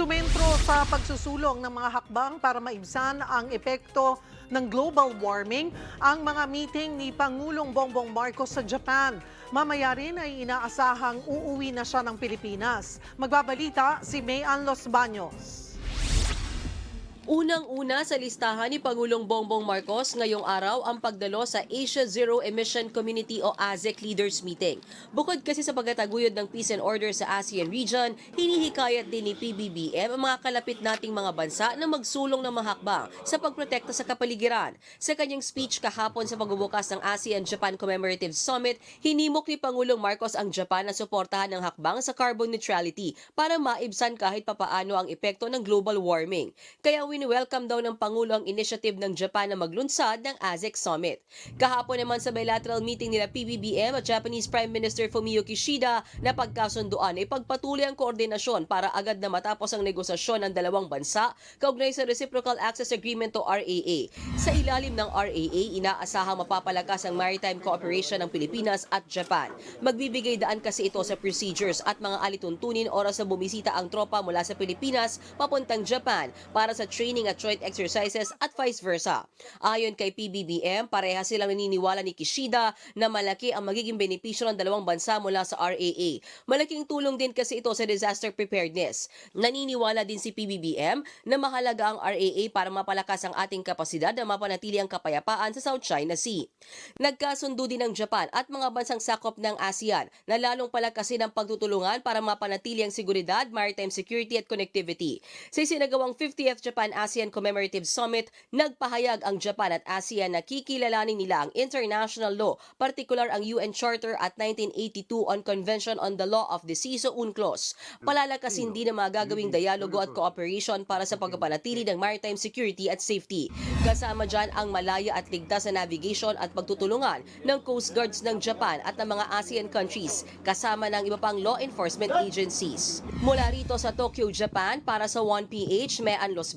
Sumentro sa pagsusulong ng mga hakbang para maibsan ang epekto ng global warming ang mga meeting ni Pangulong Bongbong Marcos sa Japan. Mamaya rin ay inaasahang uuwi na siya ng Pilipinas. Magbabalita si Mayan Los Baños. Unang-una sa listahan ni Pangulong Bongbong Marcos ngayong araw ang pagdalo sa Asia Zero Emission Community o ASEC Leaders Meeting. Bukod kasi sa pagkataguyod ng peace and order sa ASEAN region, hinihikayat din ni PBBM ang mga kalapit nating mga bansa na magsulong ng mahakbang sa pagprotekta sa kapaligiran. Sa kanyang speech kahapon sa pagbubukas ng ASEAN-Japan Commemorative Summit, hinimok ni Pangulong Marcos ang Japan na suportahan ng hakbang sa carbon neutrality para maibsan kahit papaano ang epekto ng global warming. Kaya wini-welcome daw ng Pangulo ang initiative ng Japan na maglunsad ng ASEC Summit. Kahapon naman sa bilateral meeting nila PBBM at Japanese Prime Minister Fumio Kishida na pagkasunduan ay pagpatuloy ang koordinasyon para agad na matapos ang negosasyon ng dalawang bansa kaugnay sa Reciprocal Access Agreement o RAA. Sa ilalim ng RAA, inaasahang mapapalakas ang maritime cooperation ng Pilipinas at Japan. Magbibigay daan kasi ito sa procedures at mga alituntunin oras na bumisita ang tropa mula sa Pilipinas papuntang Japan para sa training at joint exercises at vice versa. Ayon kay PBBM, pareha silang naniniwala ni Kishida na malaki ang magiging benepisyo ng dalawang bansa mula sa RAA. Malaking tulong din kasi ito sa disaster preparedness. Naniniwala din si PBBM na mahalaga ang RAA para mapalakas ang ating kapasidad na mapanatili ang kapayapaan sa South China Sea. Nagkasundo din ng Japan at mga bansang sakop ng ASEAN na lalong palakasin ang pagtutulungan para mapanatili ang seguridad, maritime security at connectivity. Sa isinagawang 50th Japan-ASEAN Commemorative Summit, nagpahayag ang Japan at ASEAN na kikilalanin nila ang international law, partikular ang UN Charter at 1982 on Convention on the Law of the Sea o UNCLOS. Palalakasin din ang mga gagawing dialogo at cooperation para sa pagpapanatili ng maritime security at safety. Kasama dyan ang malaya at ligtas na navigation at pagtutulungan ng Coast Guards ng Japan at ng mga ASEAN countries, kasama ng iba pang law enforcement agencies. Mula rito sa Tokyo, Japan, para sa 1PH, Mean Los